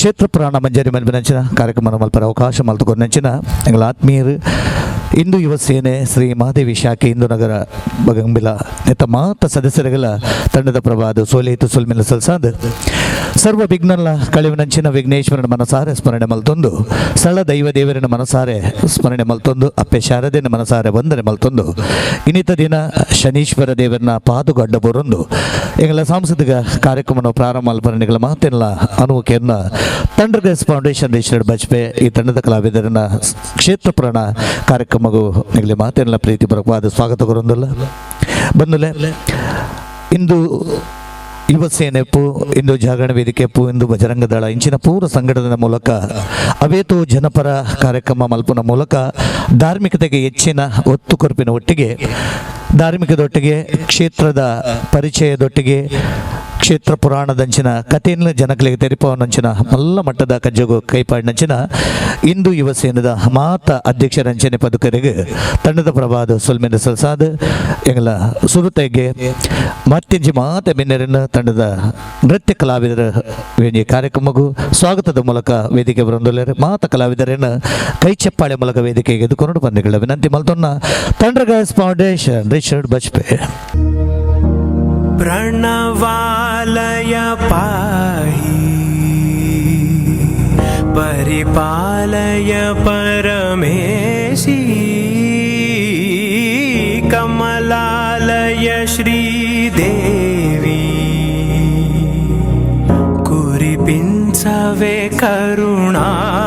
ಕ್ಷೇತ್ರ ಪುರಾಣ ಮಂಜರಿ ಮನ್ಬಿ ನಂಚಿನ ಕಾರ್ಯಕ್ರಮ ಮಲ್ಪರ ಅವಕಾಶ ಮಲ್ತುಕೊಂಡ ನಂಚಿನ ಎಂಗಳ ಆತ್ಮೀಯರು ಇಂದು ಯುವ ಸೇನೆ ಶ್ರೀ ಮಹಾದೇವಿ ಶಾಖೆ ಇಂದು ನಗರ ಬಗಂಬಿಲ ಎತ್ತ ಮಾತ್ರ ಸದಸ್ಯರಿಗೆಲ್ಲ ತಂಡದ ಪ್ರಭಾದ ಸೋಲೇತು ಸೋಲ್ಮಿಲ್ಲ ಸಲ್ಸಾದ್ ಸರ್ವ ವಿಘ್ನಲ್ಲ ಕಳಿವಿನಂಚಿನ ವಿಘ್ನೇಶ್ವರನ ಮನಸಾರೆ ಸ್ಮರಣೆ ಮಲ್ತೊಂದು. ಸ್ಥಳ ದೈವ ದೇವರಿನ ಮನಸಾರೆ ಸ್ಮರಣೆ ಮಲ್ತೊಂದು. ಅಪ್ಪೆ ಶಾರದೆನ ಮನಸಾರೆ ವಂದನೆ ಮಲ್ತೊಂದು. ಇನ್ನಿತ ದಿನ ಶನೀಶ್ವರ ದೇವರನ್ನ ಪಾದುಗಡ್ಡ ಬರೊಂದು. ಎಂಗಳ ಸಾಂಸ್ಕೃತಿಕ ಕಾರ್ಯಕ್ರಮವನ್ನು ಪ್ರಾರಂಭ ಮಲ್ಪರಣಿಗಳ ಮಾತೆಲ್ಲ ಅನುವಕೆಯನ್ನ ತಂಡರ್ಗಸ್ ಫೌಂಡೇಶನ್ ರೇಷ್ಠ ಬಜ್ಪೆ ಈ ತಂಡದ ಕಲಾವಿದರನ್ನ ಕ್ಷೇತ್ರ ಪ್ರಾಣ ಕಾರ್ಯಕ್ರಮಗೂ ನಿಗಲಿ ಮಾತೆಲ್ಲ ಪ್ರೀತಿ ಸ್ವಾಗತ ಕೊರೊಂದಲ್ಲ ಬಂದುಲೆ, ಇಂದು ಯುವ ಪು, ಇಂದು ಜಾಗರಣ ವೇದಿಕೆ ಪು, ಇಂದು ಬಜರಂಗ ದಳ ಇಂಚಿನ ಪೂರ ಸಂಘಟನೆಯ ಮೂಲಕ ಅವೇತು ಜನಪರ ಕಾರ್ಯಕ್ರಮ ಮಲ್ಪನ ಮೂಲಕ ಧಾರ್ಮಿಕತೆಗೆ ಹೆಚ್ಚಿನ ಒತ್ತು ಕೊರಪಿನ ಒಟ್ಟಿಗೆ, ಧಾರ್ಮಿಕದೊಟ್ಟಿಗೆ, ಕ್ಷೇತ್ರದ ಪರಿಚಯದೊಟ್ಟಿಗೆ, ಕ್ಷೇತ್ರ ಪುರಾಣದಂಚಿನ ಕಥೆಯನ್ನು ಜನಗಳಿಗೆ ತೆರಿಪವನಂಚಿನ, ಮಲ್ಲ ಮಟ್ಟದ ಕಜ್ಜಗು ಕೈಪಾಡಿನಂಚಿನ ಇಂದು ಯುವ ಸೇನದ ಮಾತ ಅಧ್ಯಕ್ಷ ರಂಜನೆ ಪದಕರಿಗೆ ತಂಡದ ಪ್ರಭಾದ ಸೊಲ್ಮೆಂದ ಸಲ್ಸಾದ ಎಂಗಲ ಸುರುತೆಗೆ ಮತ್ತೆಂಜಿ ಮಾತ ಬೆನ್ನರನ್ನ ತಂಡದ ನೃತ್ಯ ಕಲಾವಿದರ ವೇಣಿ ಕಾರ್ಯಕ್ರಮಕ್ಕೂ ಸ್ವಾಗತದ ಮೂಲಕ ವೇದಿಕೆ ಬರೊಂದೊಲ್ಲರ ಮಾತ ಕಲಾವಿದರನ್ನು ಕೈ ಚಪ್ಪಾಳೆ ಮೂಲಕ ವೇದಿಕೆಗೆ ಎದುಕೊಂಡು ಬಂದಿಗಳ ವಿನಂತಿ ಮಲ್ತೊನ್ನ ತಂಡ್ರಗಾಸ್ ಫೌಂಡೇಶನ್ ರಿಚರ್ಡ್ ಬಜ್ಪೆ ಪ್ರಣವಾಲಯ ಪಾ परिपालय परमेशि कमलालय श्रीदेवी कुरिपिञ्चवे करुणाम्बुरासि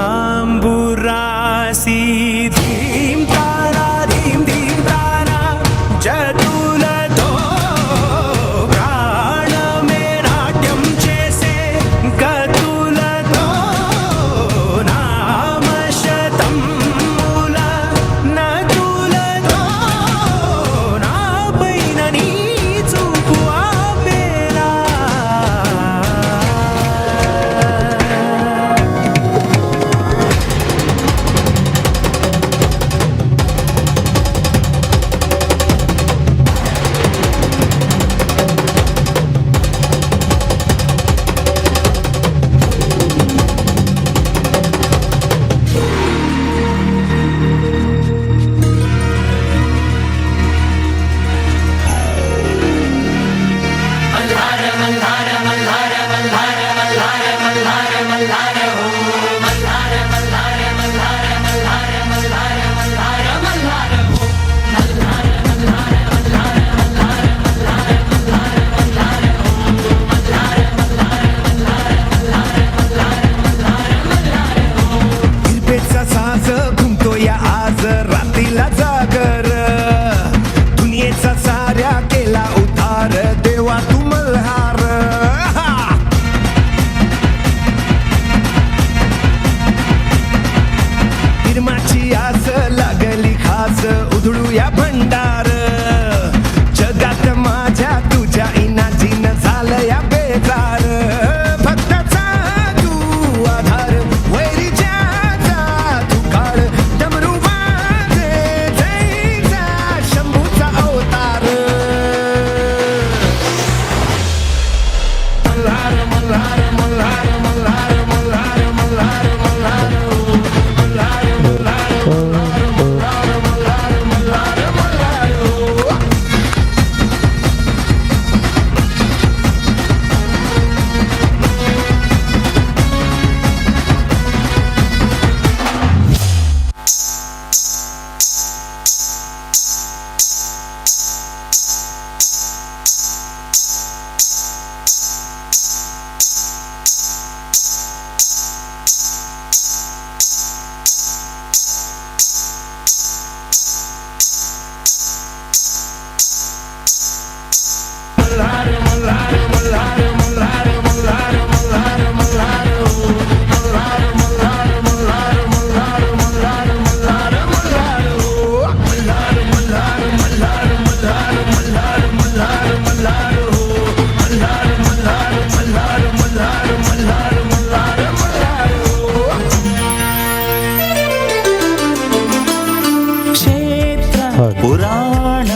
ಪುರಾಣ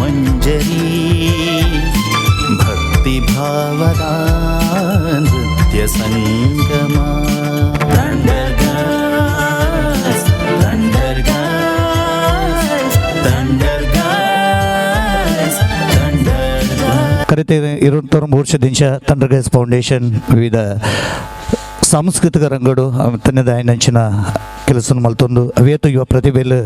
ಮಂಜರಿ ಭಕ್ತಿ ಭಾವದ ನೃತ್ಯ ಸಂಗಮ ಕರಿತೇವೆ ಇರುತ್ತೊಂಬತ್ತು ವರ್ಷದಿಂದ ತಂಡರ್ಗಸ್ ಫೌಂಡೇಶನ್ ವಿವಿಧ ಸಾಂಸ್ಕೃತಿಕ ರಂಗಡು ತನ್ನದ ನಂಚಿನ ಕೆಲಸ ಮಲ್ತೊಂದು ಅವೇತು ಯುವ ಪ್ರತಿಭೆಯಲ್ಲಿ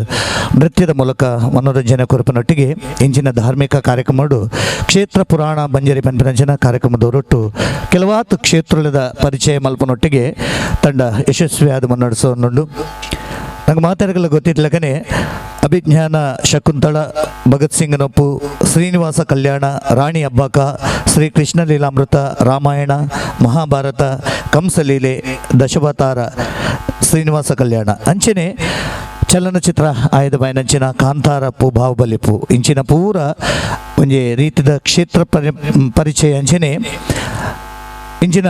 ನೃತ್ಯದ ಮೂಲಕ ಮನೋರಂಜನೆ ಕೊರಪನೊಟ್ಟಿಗೆ ಇಂಚಿನ ಧಾರ್ಮಿಕ ಕಾರ್ಯಕ್ರಮಗಳು ಕ್ಷೇತ್ರ ಪುರಾಣ ಬಂಜರಿ ಕಾರ್ಯಕ್ರಮದ ಕಾರ್ಯಕ್ರಮದವರೊಟ್ಟು ಕೆಲವಾತು ಕ್ಷೇತ್ರದ ಪರಿಚಯ ಮಲ್ಪನೊಟ್ಟಿಗೆ ತಂಡ ಯಶಸ್ವಿಯಾದ ಮುನ್ನಡೆಸೋನುಂಡು ನಂಗೆ ಮಾತಾಡಲು ಗೊತ್ತಿದ್ಲಕನೆ ಅಭಿಜ್ಞಾನ ಶಕುಂತಳ, ಭಗತ್ ಸಿಂಗ್ ನೊಪ್ಪು, ಶ್ರೀನಿವಾಸ ಕಲ್ಯಾಣ, ರಾಣಿ ಅಬ್ಬಾಕ, ಶ್ರೀ ಕೃಷ್ಣ ಲೀಲಾಮೃತ, ರಾಮಾಯಣ, ಮಹಾಭಾರತ, ಕಂಸಲೀಲೆ, ದಶವತಾರ, ಶ್ರೀನಿವಾಸ ಕಲ್ಯಾಣ. ಅಂಚನೆ ಚಲನಚಿತ್ರ ಆಯ್ದ ಬಾಯಿನಂಚಿನ ಕಾಂತಾರಪ್ಪು ಬಾಹುಬಲಿಪು ಇಂಚಿನ ಪೂರ ಒಂಜೆ ರೀತಿದ ಕ್ಷೇತ್ರ ಪರಿ ಪರಿಚಯ ಅಂಚನೆ ಇಂಚಿನ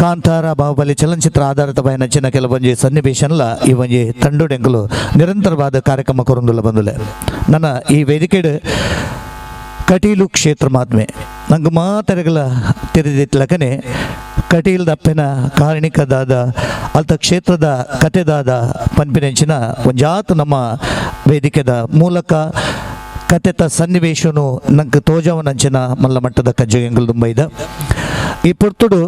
ಕಾಂತಾರ ಬಾಹುಬಲಿ ಚಲನಚಿತ್ರ ಆಧಾರಿತ ಬಯನಂಚಿನ ಕೆಲವೊಂಜಿ ಸನ್ನಿವೇಶನ್ಲ ಈ ಒಂಜಿ ತಂಡುಡೆಂಕಲು ನಿರಂತರವಾದ ಕಾರ್ಯಕ್ರಮ ಕೊರೊಂದುಲ್ಲ ಬಂದುಲೆ. ನನ್ನ ಈ ವೇದಿಕೆಡು ಕಟೀಲು ಕ್ಷೇತ್ರ ಮಾತ್ಮೆ. ನಂಗೆ ಮಾತರಗಳ ತೆರೆದಿಟ್ಲಕನೆ ಕಟೀಲ್ ದಪ್ಪೆನ ಕಾರಣಿಕದಾದ, ಅಲ್ತ ಕ್ಷೇತ್ರದ ಕತೆದಾದ ಪಂಪಿನಂಚಿನ ಒಂಜಾತು ನಮ್ಮ ವೇದಿಕೆದ ಮೂಲಕ ಕತೆತ ಸನ್ನಿವೇಶನು ನಂಗೆ ತೋಜವನಂಚಿನ ಮಲ್ಲ ಮಟ್ಟದ ಕಜ್ಜೆಂಗಲ್ ದುಂಬೈದ ಈ ಪುರ್ತುಡು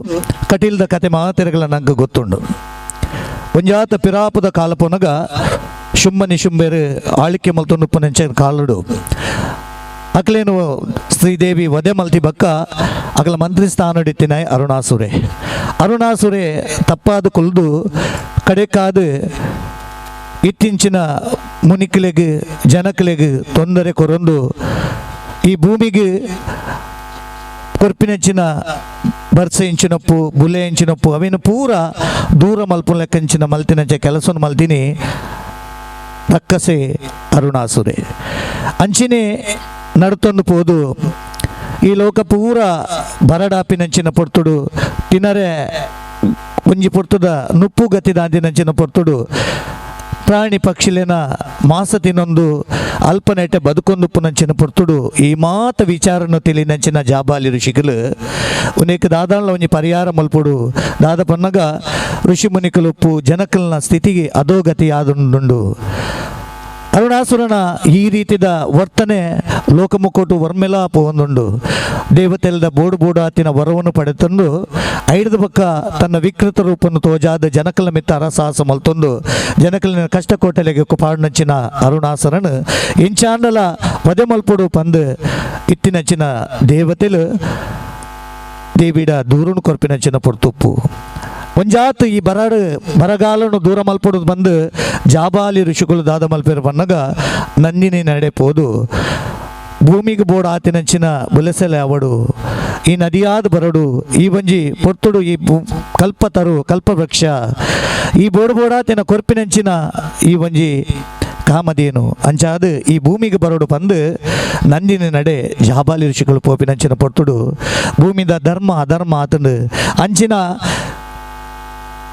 ಕಟೀಲ್ದ ಕತೆ ಮಾತೆರೆಗಳ ನಂಗೆ ಗೊತ್ತುಂಡು. ಒಂಜಾತ ಪಿರಾಪದ ಕಾಲಪುನಗ ಶುಂಭ ಶುಂಬೇರು ಆಳಿಕೆ ಮಲ್ತೊಂದು ಉಪ್ಪನೆಂಚ ಕಾಲುಡು. ಅಕ್ಲೇನು ಶ್ರೀದೇವಿ ವಧೆ ಮಲ್ತಿ ಬಕ್ಕ ಅಗಲ ಮಂತ್ರಿ ಸ್ಥಾನ ಹಿಡಿತಿನಾಯ್ ಅರುಣಾಸುರೆ. ಅರುಣಾಸುರೆ ತಪ್ಪಾದ ಕುಲ್ದು ಕಡೆಕಾದು ಇತ್ತಿಂಚಿನ ಮುನಿಕಲೆಗೆ ಜನಕಲೆಗೆ ತೊಂದರೆ ಕೊರೊಂದು ಈ ಭೂಮಿಗೆ ಕೊರ್ಪಿನಂಚಿನ ಬರ್ಸೆ ಇಂಚಿನಪ್ಪು ಬುಲೆ ಇಂಚಿನಪ್ಪು ಅವೇನು ಪೂರ ದೂರ ಮಲ್ಪು ಲೆಕ್ಕಂಚಿನ ಮಲ್ತಿನಂಚ ಕೆಲಸವನ್ನು ಮಲ್ತಿನಿ ರಕ್ಕಸೆ ಅರುಣಾಸುರೆ ಅಂಚಿನೇ ನಡ್ತೊಂದು ಪೋದು ಈ ಲೋಕ ಪೂರ ಬರಡಾಪಿನಂಚಿನ ಪೊರ್ತುಡು ತಿನರೆ ಒಂಜಿ ಪೊರ್ತುದ ನುಪ್ಪು ಗತಿದಾಂದಿನಂಚಿನ ಪೊರ್ತುಡು ಪ್ರಾಣಿ ಪಕ್ಷಿಲೇನ ಮಾಸ ತಿನ್ನೊಂದು ಅಲ್ಪನೆಟ್ಟೆ ಬದುಕೊಂದುಪ್ಪುನಂಚಿನ ಪೊರ್ತುಡು ಈ ಮಾತ ವಿಚಾರನು ತಿಳಿನಂಚಿನ ಜಾಬಾಲಿ ಋಷಿಕಲು ಉನೇಕ ದಾದಾನ್ಲ ಒಂಜಿ ಪರಿಹಾರ ಮಲ್ಪುಡು ದಾದ ಪನ್ನಗ ಋಷಿ ಮುನಿಕಲುಪ್ಪು ಜನಕಲ್ನ ಸ್ಥಿತಿಗೆ ಅಧೋಗತಿ ಆದುಂಡು ಅರುಣಾಸುರನ ಈ ರೀತಿದ ವರ್ತನೆ ಲೋಕಮುಖೋಟು ವರ್ಮೆಲ ಪೋಂದುಂಡು ದೇವತೆಲ್ದ ಬೋಡು ಬೋಡಾತಿನ ವರವನ್ನು ಪಡೆತಂದು ಐಡದ ಪಕ್ಕ ತನ್ನ ವಿಕೃತ ರೂಪನ್ನು ತೋಜಾದ ಜನಕಲ ಮಿತ್ತ ಅರಸಾಹಸ ಮಲ್ತೊಂದು. ಜನಕಲಿನ ಕಷ್ಟ ಕೋಟೆಲೆಗೆ ಕುಪಾಡ್ನಂಚಿನ ಅರುಣಾಸುರನ್ ಇಂಚಾಂಡಲ ಪದೆ ಮಲ್ಪುಡು ಪಂದು ಇತ್ತಿನಂಚಿನ ದೇವತೆಲು ದೇವಿಡ ದೂರುನು ಕೊರ್ಪಿನಂಚಿನ ಪೊರ್ತುಪ್ಪು. ಒಂಜಾತು ಈ ಬರಡ ಬರಗಾಲನು ದೂರ ಮಲ್ಪಡೋದು ಬಂದು ಜಾಬಾಲಿ ಋಷಿಗಳು ದಾದ ಮಲ್ಪೇರು ಬನ್ನಗ ನಂದಿನಿ ನಡೆಪೋದು. ಭೂಮಿಗೆ ಬೋಡ ಆತಿನಂಚಿನ ಬುಲೆಸೆಲೆ ಅವಡು. ಈ ನದಿಯಾದ ಬರಡು, ಈ ಒಂಜಿ ಪೊರ್ತುಡು, ಈ ಕಲ್ಪತರು ಕಲ್ಪವೃಕ್ಷ ಈ ಬೋಡು ಬೋಡಾತಿನ ಕೊರ್ಪಿನಂಚಿನ ಈ ಒಂಜಿ ಕಾಮಧೇನು. ಅಂಚಾದ ಈ ಭೂಮಿಗೆ ಬರೋಡು ಬಂದು ನಂದಿನ ನಡೆ ಜಾಬಾಲಿ ಋಷಿಗಳು ಪೋಪಿನಂಚಿನ ಪೊರ್ತುಡು. ಭೂಮಿದ ಧರ್ಮ, ಅಧರ್ಮ ಆತಂದು. ಅಂಚಿನ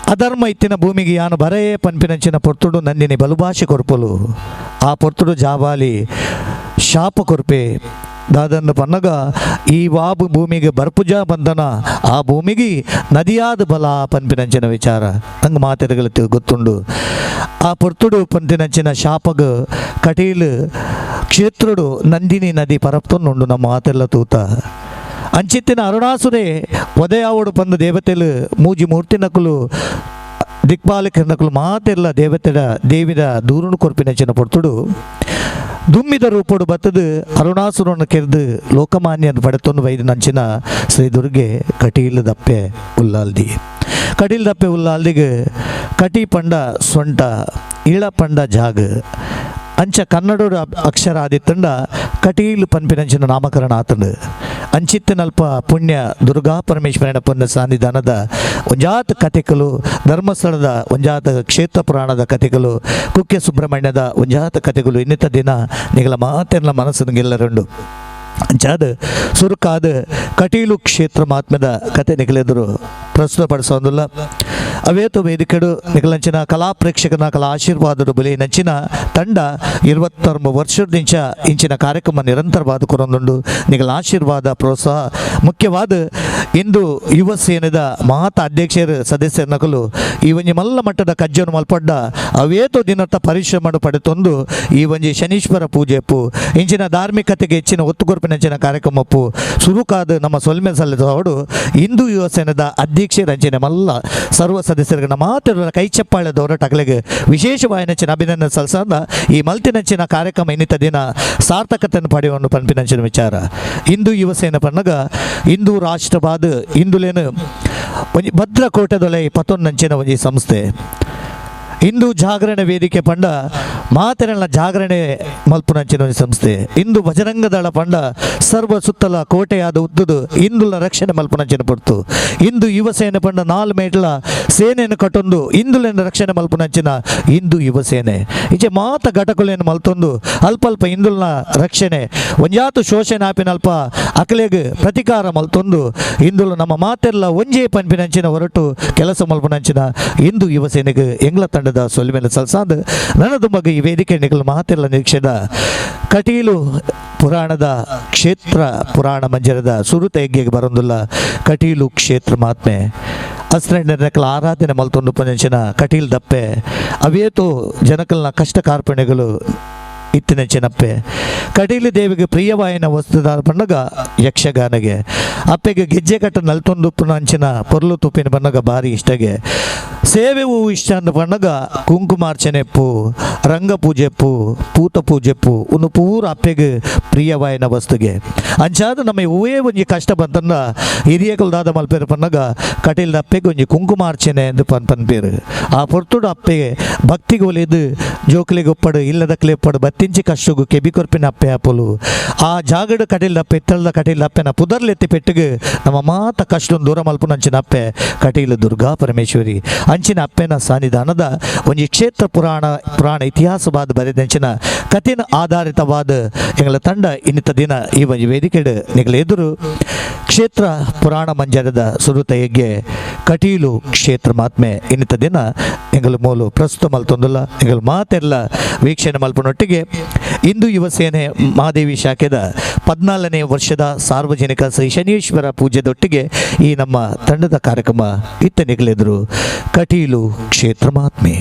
ಅಧರ್ಮ ಇತ್ತಿನ ಭೂಮಿಗೆ ಯಾನು ಬರೇ ಪನ್ಪಿನಂಚಿನ ಪೊರ್ತುಡು ನಂದಿನಿ ಬಲುಭಾಷೆ ಕೊರ್ಪಲು. ಆ ಪೊರ್ತುಡು ಜಾಬಾಲಿ ಶಾಪ ಕೊರ್ಪೆ. ದಾದನ್ನು ಪನ್ನಗ ಈ ವಾಬು ಭೂಮಿಗೆ ಬರ್ಪುಜ ಬಂದನ. ಆ ಭೂಮಿಗೆ ನದಿಯಾದ ಬಲ ಪನ್ಪಿನಂಚಿನ ವಿಚಾರ. ನಂಗೆ ಮಾತೆರಗಳು ತಿ- ಗೊತ್ತುಂಡು. ಆ ಪೊರ್ತುಡು ಪಂಪಿನಂಚಿನ ಶಾಪಗ ಕಟೀಲು ಕ್ಷೇತ್ರುಡು ನಂದಿನಿ ನದಿ ಪರಪ್ತೊಂದುಂಡು ನಮ್ಮ ಮಾತೆಲ್ಲ ತೂತ. ಅಂಚಿತ್ತಿನ ಅರುಣಾಸುರೆ ಒದಯಾವಡು ಪಂದ ದೇವತೆಲು ಮೂಜಿ ಮೂರ್ತಿನಕುಲು ದಿಕ್ಪಾಲಕರ್ನಕುಲು ಮಾತೆಲ್ಲ ದೇವತೆಡ ದೇವಿದ ದೂರನು ಕೊರ್ಪಿನ ಚಿನ್ನ ಪೊರ್ತುಡು ದುಮ್ಮಿದ ರೂಪಡು ಬತ್ತದು ಅರುಣಾಸುರನ ಕೆರೆದು ಲೋಕಮಾನ್ಯನ ಪಡೆತೊಂದು ವೈದ್ಯ ನಂಚಿನ ಶ್ರೀ ದುರ್ಗೆ ಕಟೀಲ್ ದಪ್ಪೆ ಉಲ್ಲಾಲ್ದಿ. ಕಟೀಲ್ ದಪ್ಪೆ ಉಲ್ಲಾಲ್ದಿಗೆ ಕಟಿ ಪಂಡ ಸೊಂಟ, ಇಳ ಪಂಡ ಜಾಗ. ಅಂಚ ಕನ್ನಡ ಅಕ್ಷರ ಆದಿತ್ತಂಡ ಕಟೀಲ್ ಪನ್ಪಿನಂಚಿನ ನಾಮಕರಣ ಆತಂಡು. ಅಂಚಿತ್ತಿನಲ್ಪ ಪುಣ್ಯ ದುರ್ಗಾ ಪರಮೇಶ್ವರನ ಪುಣ್ಯ ಸಾನ್ನಿಧಾನದ ಒಂಜಾತ ಕಥೆಗಳು ಧರ್ಮಸ್ಥಳದ ಒಂಜಾತ ಕ್ಷೇತ್ರ ಪುರಾಣದ ಕಥೆಗಳು ಕುಕ್ಕೆ ಸುಬ್ರಹ್ಮಣ್ಯದ ಒಂಜಾತ ಕಥೆಗಳು ಇನ್ನಿತ ದಿನ ನಿಗಳ ಮಾತೆಲ್ಲ ಮನಸ್ಸನ್ನು ಗೆಲ್ಲರುಂಡು. ಅಂಚಾದ ಸುರುಕಾದ ಕಟೀಲು ಕ್ಷೇತ್ರ ಮಾತ್ಮದ ಕತೆ ನಿಗಲೆದರು ಪ್ರಸ್ತುತಪಡಿಸೋದಿಲ್ಲ ಅವೇತು ವೇದಿಕೆಡು ನಿಗಲಂಚಿನ ಕಲಾ ಪ್ರೇಕ್ಷಕನ ಕಲಾ ಆಶೀರ್ವಾದದ ಬಲಿ ನಂಚಿನ ತಂಡ ಇರುವತ್ತೊಂಬ ವರ್ಷದಿಂಚ ಇಂಚಿನ ಕಾರ್ಯಕ್ರಮ ನಿರಂತರವಾದ ಕೊರೊಂದುಂಡು. ನಿಗಲ ಆಶೀರ್ವಾದ, ಪ್ರೋತ್ಸಾಹ. ಮುಖ್ಯವಾದ, ಇಂದು ಯುವ ಸೇನೆದ ಮಹತ ಅಧ್ಯಕ್ಷರ ಸದಸ್ಯರ ನಕಲು ಈ ಒಂಜಿ ಮಲ್ಲ ಮಟ್ಟದ ಕಜ್ಜನ್ನು ಮಲ್ಪಡ್ಡ ಅವೇತು ದಿನತ್ತ ಪರಿಶ್ರಮ ಪಡೆತೊಂದು ಈ ಒಂಜಿ ಶನೀಶ್ವರ ಪೂಜೆಪ್ಪು ಇಂಚಿನ ಧಾರ್ಮಿಕತೆಗೆ ಹೆಚ್ಚಿನ ಒತ್ತು ಕೊರಪಿನಂಚಿನ ಕಾರ್ಯಕ್ರಮಪ್ಪು ಸುರುಕಾದ ನಮ್ಮ ಸೊಲ್ಮೆ ಸಲ್ಲಿದವಡು ಹಿಂದೂ ಯುವ ಸೇನೆದ ಅಧ್ಯಕ್ಷರಂಚಿನ ಮಲ್ಲ ಸರ್ವ ಸದಸ್ಯರಿಗೆ ನಮ್ಮ ಮಾತ್ರ ಕೈ ಚಪ್ಪಾಳೆ ಹೋರಾಟ ಅಗಲಿಗೆ ವಿಶೇಷವಾಗಿ ನೆಚ್ಚಿನ ಅಭಿನಂದನೆ ಸಲ್ಲಿಸಂದ ಈ ಮಲ್ತಿನಂಚಿನ ಕಾರ್ಯಕ್ರಮ ಇನ್ನಿತ ದಿನ ಸಾರ್ಥಕತೆಯನ್ನು ಪಡೆಯುವ ಪನ್ಪಿನಂಚಿನ ವಿಚಾರ. ಇಂದು ಯುವ ಸೇನೆ ಪನ್ನಗ ಇಂದು ರಾಷ್ಟ್ರವಾದ ಇಂದುಲೇನು ಒಂಜಿ ಭದ್ರಕೋಟೆದೊಳೆ ಪತ್ತೊಂದಂಚಿನ ಒಂಜಿ ಸಂಸ್ಥೆ. ಹಿಂದೂ ಜಾಗರಣ ವೇದಿಕೆ ಪಂಡ ಮಾತೆರಳ ಜಾಗರಣೆ ಮಲ್ಪುನಂಚಿನ ಸಂಸ್ಥೆ. ಇಂದು ಭಜರಂಗದಳ ಪಂಡ ಸರ್ವ ಸುತ್ತಲ ಕೋಟೆಯಾದ ಉದ್ದುದು ಇಂದುಲ ರಕ್ಷಣೆ ಮಲ್ಪುನಂಚಿನ ಪಡ್ತು. ಇಂದು ಯುವ ಸೇನೆ ಪಂಡ ನಾಲ್ ಮೇಟ್ಲ ಸೇನೆಯನ್ನು ಕಟ್ಟೊಂದು ಇಂದುಲೆನ ರಕ್ಷಣೆ ಮಲ್ಪುನಂಚಿನ ಇಂದು ಯುವ ಸೇನೆ. ಈಚೆ ಮಾತ ಘಟಕುಲೆಯನ್ನು ಮಲ್ತೊಂದು ಅಲ್ಪ ಅಲ್ಪ ಇಂದುಲ್ನ ರಕ್ಷಣೆ. ಒಂಜಾತು ಶೋಷಣೆ ಆಪಿನ ಅಲ್ಪ ಅಕಲೆಗ್ ಪ್ರತಿಕಾರ ಮಲ್ತೊಂದು ಇಂದುಲು ನಮ್ಮ ಮಾತೆಲ್ಲ ಒಂಜೇ ಪನ್ಪಿನಂಚಿನ ಹೊರಟು ಕೆಲಸ ಮಲ್ಪುನಂಚಿನ ಇಂದು ಯುವ ಸೇನೆಗೆ ಎಂಗ್ಲ ತಂಡದ ಸೊಲ್ಮೇಲೆ ಸಲ್ಸಾಂದು ನನ್ನದು ಮಗ ಈ ವೇದಿಕೆ ನಿಗಲು ಮಾತೆಲ್ಲ ನಿರೀಕ್ಷೆದ ಕಟೀಲು ಪುರಾಣದ ಕ್ಷೇತ್ರ, ಪುರಾಣ ಮಂಜರದ ಸುರುತ ಹೆಗ್ಗೆಗೆ ಬರೊಂದುಲ್ಲ ಕಟೀಲು ಕ್ಷೇತ್ರ ಮಾತ್ಮೆ. ಅಸ್ರೆಂಡನಕಲ ಆರಾಧನೆ ಮಲ್ತೊಂದು ಪಂಚಿನ ಕಟೀಲ್ ದಪ್ಪೆ. ಅವೇತು ಜನಕಲ್ನ ಕಷ್ಟ ಕಾರ್ಪಣೆಗಳು ಇತ್ತಿನ ಚೆನ್ನಪ್ಪೆ ಕಟೀಲು ದೇವಿಗೆ ಪ್ರಿಯವಾಯಿನ ವಸ್ತುದ ಬಣ್ಣಗ ಯಕ್ಷಗಾನಗೆ. ಅಪ್ಪೆಗೆ ಗೆಜ್ಜೆ ಕಟ್ಟ ನಲ್ತೊಂದು ಅಂಚಿನ ಪೊರ್ಲು ತುಪ್ಪಿನ ಬಣ್ಣಗ ಭಾರಿ ಇಷ್ಟಗೆ. ಇಷ್ಟ ಅಂದ ಬಣ್ಣಗ, ಕುಂಕುಮಾರ್ಚನೆಪ್ಪು ರಂಗ ಪೂಜೆಪ್ಪು ಪೂತ ಪೂಜೆಪ್ಪು ಉನ್ನು ಪೂರ ಅಪ್ಪೆಗೆ ಪ್ರಿಯವಾಯಿನ ವಸ್ತುಗೆ. ಅಂಚಾದ ನಮ್ಮ ಹೂವೇ ಒಂಜಿ ಕಷ್ಟ ಬಂತಂದ ಹಿರಿಯ ಕುಲದಾದ ಮಲ್ಪೇರು ಪನ್ನಗ ಕಟೀಲ್ ಅಪ್ಪೆಗೆ ಒಂಜಿ ಕುಂಕುಮಾರ್ಚನೆ ಎಂದು ಪನ್ ಪನ್ಪೇರು ಆ ಪೊರ್ತುಡು ಅಪ್ಪೆಗೆ ಭಕ್ತಿಗೆ ಒಲಿದು, ಜೋಕಲಿಗೆ ಒಪ್ಪಡು ಇಲ್ಲದ ಒಪ್ಪಡು, ಬತ್ತಿಂಚಿ ಕಷ್ಟಗು ಕೆಬಿ ಕೊರ್ಪಿನ ಅಪ್ಪೆ ಅಪ್ಪಲು ಆ ಜಾಗಡ ಕಟೀಲ್ ಅಪ್ಪೆ ಇತ್ತಳದ ಕಟೀಲ್ದ ಅಪ್ಪೆನ ಪುದರ್ಲೆತ್ತಿ ಪೆಟ್ಟಿಗೆ, ನಮ್ಮ ಮಾತ ಕಷ್ಟ ದೂರ ಮಲ್ಪುನ ನಂಚಿನ ಅಪ್ಪೆ, ಕಟೀಲು ದುರ್ಗಾ ಪರಮೇಶ್ವರಿ. ಅಂಚಿನ ಅಪ್ಪೆನ ಸನ್ನಿಧಾನದ ಒಂಜಿ ಕ್ಷೇತ್ರ ಪುರಾಣ ಪುರಾಣ ಇತಿಹಾಸವಾದ ಬರೆದಂಚಿನ ಕಥಿನ ಆಧಾರಿತವಾದ ಎಂಗಳ ತಂಡ ಇನ್ನಿತ ದಿನ ಈ ಒಂಜಿ ವೇದಿಕೆಡು ನಿಗಲ ಎದುರು ಕ್ಷೇತ್ರ ಪುರಾಣ ಮಂಜರದ ಸುರುತ ಹೆಗ್ಗೆ ಕಟೀಲು ಕ್ಷೇತ್ರ ಮಾತ್ಮೆ ಇನ್ನಿತ ದಿನ ಎಂಗಳ ಮೂಲು ಪ್ರಸ್ತುತ ಮಲ್ತೊಂದುಲ್ಲ. ಎಂಗಳ ಮಾತೆಲ್ಲ ವೀಕ್ಷಣೆ ಮಲ್ಪನೊಟ್ಟಿಗೆ ಇಂದು ಯುವ ಸೇನೆ ಮಹಾದೇವಿ ಶಾಖೆದ ಪದ್ನಾಲ್ಕನೇ ವರ್ಷದ ಸಾರ್ವಜನಿಕ ಶ್ರೀ ಶನೀಶ್ವರ ಪೂಜೆದೊಟ್ಟಿಗೆ ಈ ನಮ್ಮ ತಂಡದ ಕಾರ್ಯಕ್ರಮ ಇತ್ತ ನಿಗಲೆದರು. ಕಟೀಲು ಕ್ಷೇತ್ರ ಮಹಾತ್ಮೆ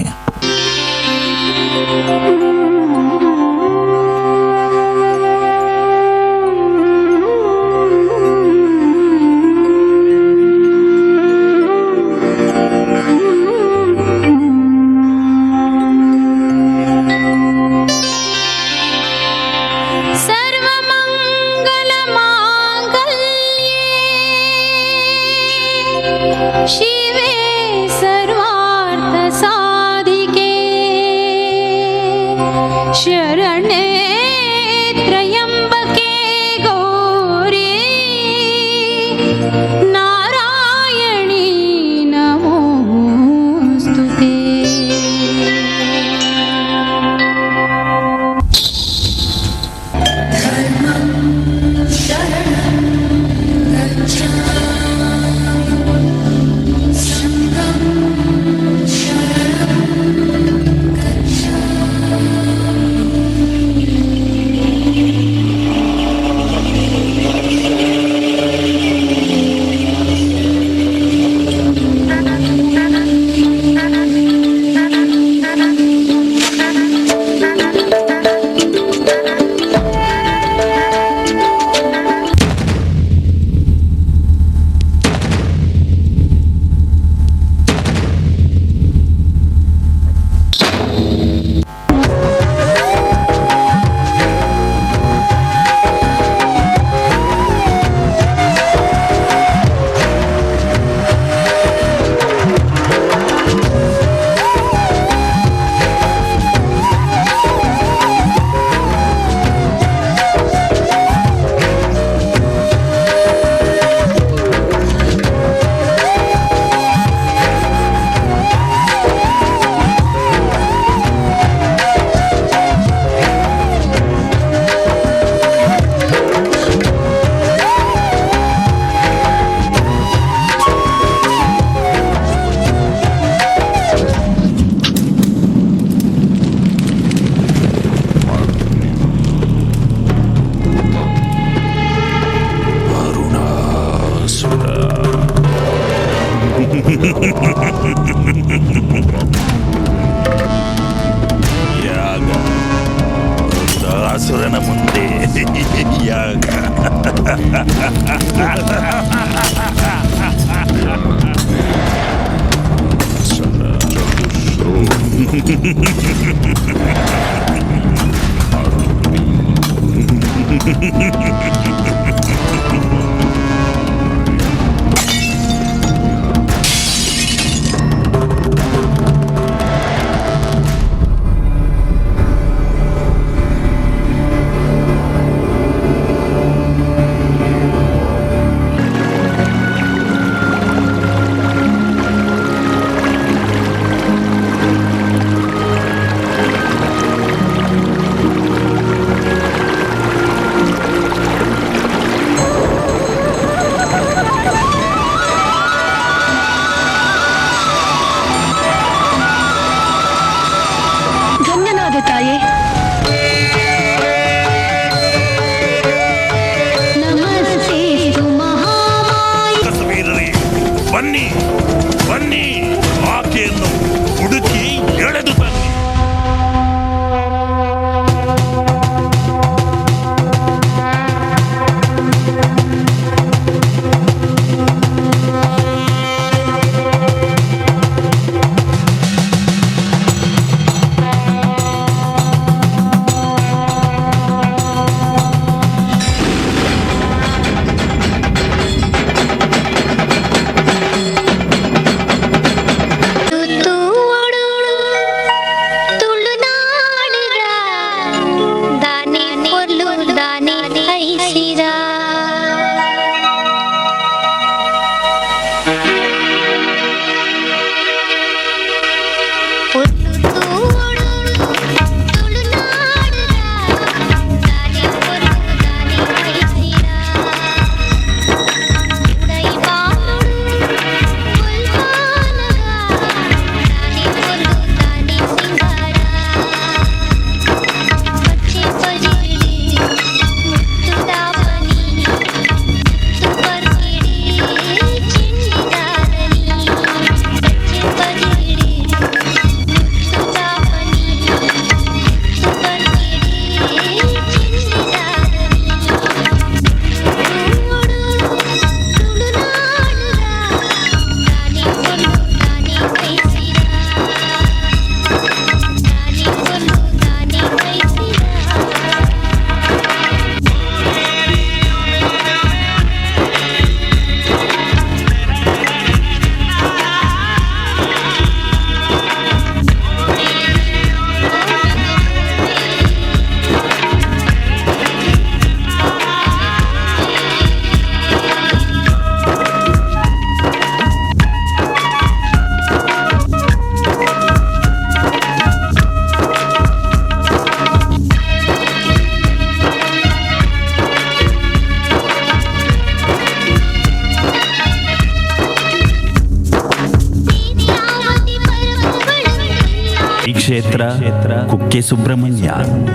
que subramaniar.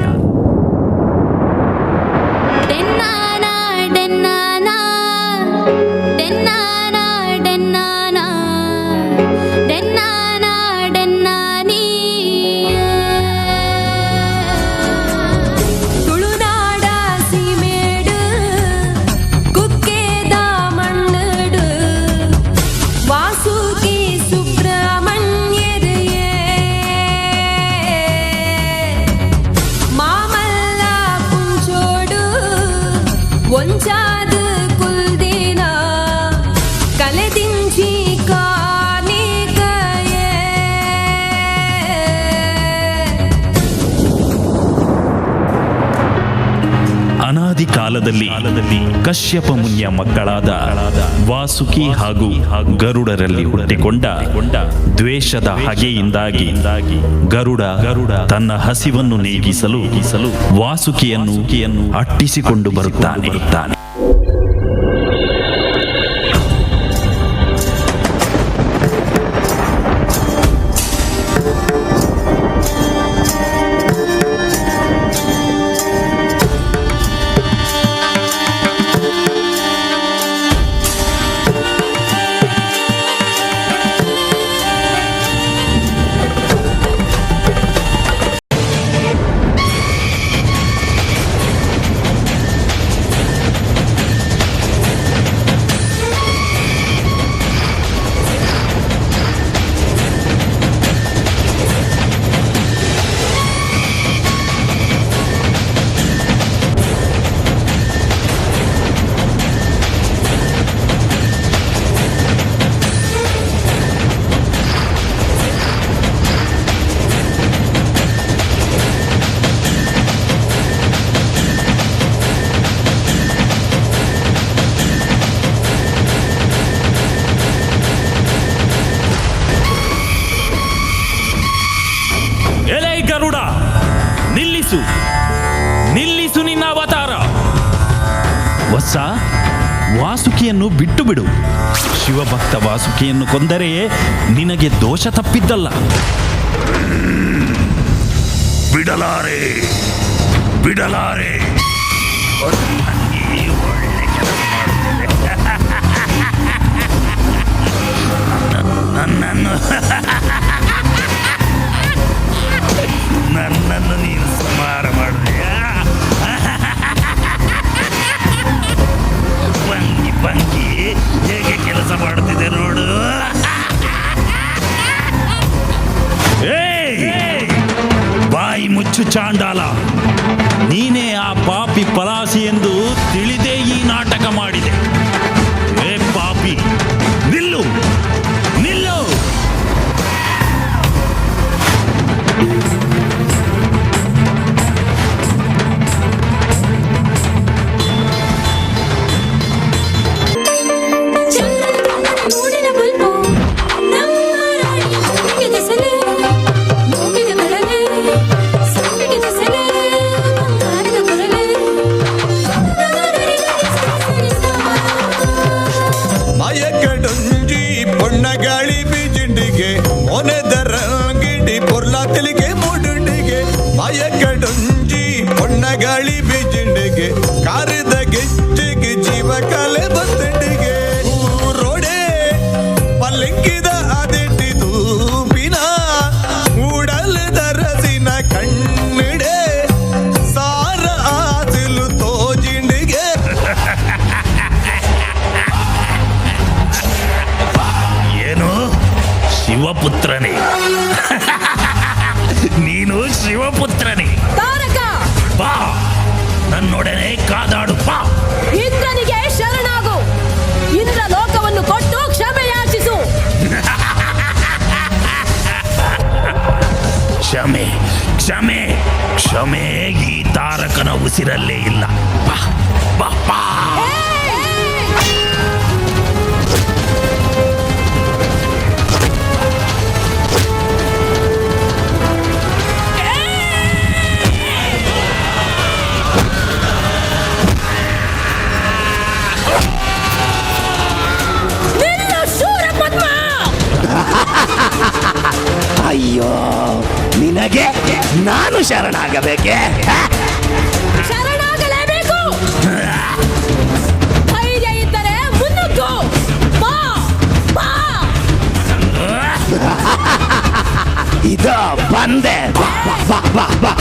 ಕಶ್ಯಪ ಮುನಿಯ ಮಕ್ಕಳಾದ ವಾಸುಕಿ ಹಾಗೂ ಗರುಡರಲ್ಲಿ ಹುಟ್ಟಿಕೊಂಡ ದ್ವೇಷದ ಹಗೆಯಿಂದಾಗಿ ಗರುಡ ಗರುಡ ತನ್ನ ಹಸಿವನ್ನು ನೀಗಿಸಲು ವಾಸುಕಿಯನ್ನು ಅಟ್ಟಿಸಿಕೊಂಡು ಬರುತ್ತಾನೆ. ಶಿವಭಕ್ತ ಕೊಂದರೇ ಕೊಂದರೆ ನಿನಗೆ ದೋಷ ತಪ್ಪಿದ್ದಲ್ಲ ಬಿಡಲಾರೆ ಬಿಡಲಾರೆ. ನನ್ನನ್ನು ನನ್ನನ್ನು ನೀನು ಸಂಹಾರ ಮಾಡಿದೆ ಬಂಗಿ ಹೇಗೆ ಕೆಲಸ ಮಾಡುತ್ತಿದೆ ನೋಡು! ಬಾಯಿ ಮುಚ್ಚು ಚಾಂಡಾಲ. ನೀನೇ ಆ ಪಾಪಿ ಪಲಾಸಿ ಎಂದು ತಿಳಿದೇ ಈ ನಾಟಕ ಮಾಡಿದೆ. ಏ ಪಾಪಿ, ನಿಲ್ಲು. ಶಿವಪುತ್ರನೇ. ನೀನು ಶಿವಪುತ್ರನೇ. ತಾರಕ! ಬಾ. ನನ್ನೊಡನೆ ಕಾದಾಡು ಬಾ. ಇಂದ್ರನಿಗೆ ಶರಣಾಗು. ಇಂದ್ರ ಲೋಕವನ್ನು ಕೊಟ್ಟು ಕ್ಷಮೆ ಯಾಚಿಸು ಕ್ಷಮೆ ಕ್ಷಮೆ ಕ್ಷಮೆ ಈ ತಾರಕನ ಉಸಿರಲ್ಲೇ ಇಲ್ಲ. ಬಾ ಬಾ. ಅಯ್ಯೋ ನಿನಗೆ ನಾನು ಶರಣಾಗಬೇಕೆ? ಶರಣಾಗಲೇಬೇಕು. ಧೈರ್ಯ ಇದ್ದರೆ ಮುನ್ನುಗ್ಗು. ಬಾ ಬಾ. ಇದು ಬಂದೆ. ಬಾ, ಬಾ, ಬಾ, ಬಾ,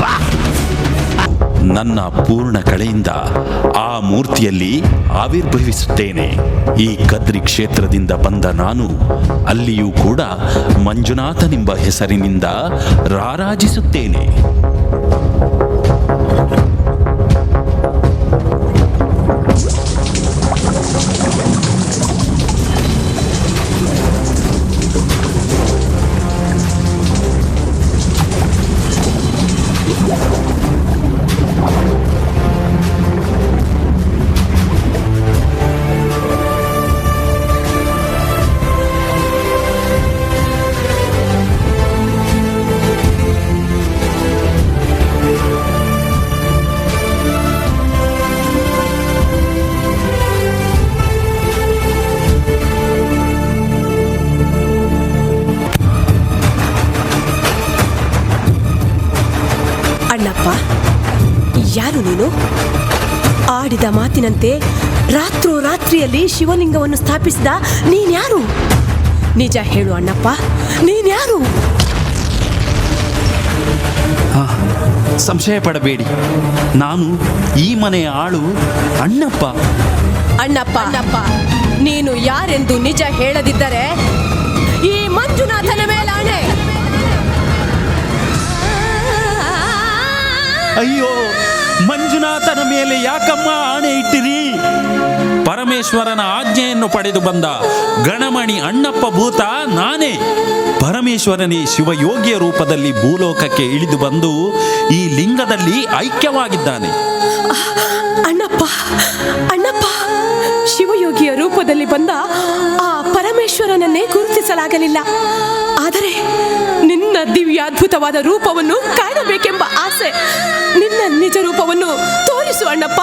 ಬಾ. ನನ್ನ ಪೂರ್ಣ ಕಳೆಯಿಂದ ಆ ಮೂರ್ತಿಯಲ್ಲಿ ಆವಿರ್ಭವಿಸುತ್ತೇನೆ. ಈ ಕದ್ರಿ ಕ್ಷೇತ್ರದಿಂದ ಬಂದ ನಾನು ಅಲ್ಲಿಯೂ ಕೂಡ ಮಂಜುನಾಥನೆಂಬ ಹೆಸರಿನಿಂದ ರಾರಾಜಿಸುತ್ತೇನೆ. ಮಾತಿನಂತೆ ರಾತ್ರೋರಾತ್ರಿಯಲ್ಲಿ ಶಿವಲಿಂಗವನ್ನು ಸ್ಥಾಪಿಸಿದ ನೀನ್ಯಾರು? ನಿಜ ಹೇಳು ಅಣ್ಣಪ್ಪ ನೀನ್ಯಾರು? ಸಂಶಯ ಪಡಬೇಡಿ. ನಾನು ಈ ಮನೆಯ ಆಳು ಅಣ್ಣಪ್ಪ. ಅಣ್ಣಪ್ಪ ಅಣ್ಣಪ್ಪ ನೀನು ಯಾರೆಂದು ನಿಜ ಹೇಳದಿದ್ದರೆ ಈ ಮಂಜುನಾಥನ ಮೇಲಾಣೆ ಅಯ್ಯೋ ಮಂಜುನಾಥನ ಮೇಲೆ ಯಾಕಮ್ಮ ಆಣೆ ಇಟ್ಟಿರಿ? ಪರಮೇಶ್ವರನ ಆಜ್ಞೆಯನ್ನು ಪಡೆದು ಬಂದ ಗಣಮಣಿ ಅಣ್ಣಪ್ಪ ಭೂತ ನಾನೇ. ಪರಮೇಶ್ವರನೇ ಶಿವಯೋಗಿಯ ರೂಪದಲ್ಲಿ ಭೂಲೋಕಕ್ಕೆ ಇಳಿದು ಬಂದು ಈ ಲಿಂಗದಲ್ಲಿ ಐಕ್ಯವಾಗಿದ್ದಾನೆ. ಅಣ್ಣಪ್ಪ ಅಣ್ಣಪ್ಪ. ಶಿವಯೋಗಿಯ ರೂಪದಲ್ಲಿ ಬಂದ ಆ ಪರಮೇಶ್ವರನನ್ನೇ ಗುರುತಿಸಲಾಗಲಿಲ್ಲ. ಆದರೆ ನಿನ್ನ ದಿವ್ಯಾದ್ಭುತವಾದ ರೂಪವನ್ನು ಕಾಣಬೇಕೆಂಬ ಆಸೆ, ನಿನ್ನ ನಿಜ ರೂಪವನ್ನು ತೋರಿಸು ಅಣ್ಣಪ್ಪ.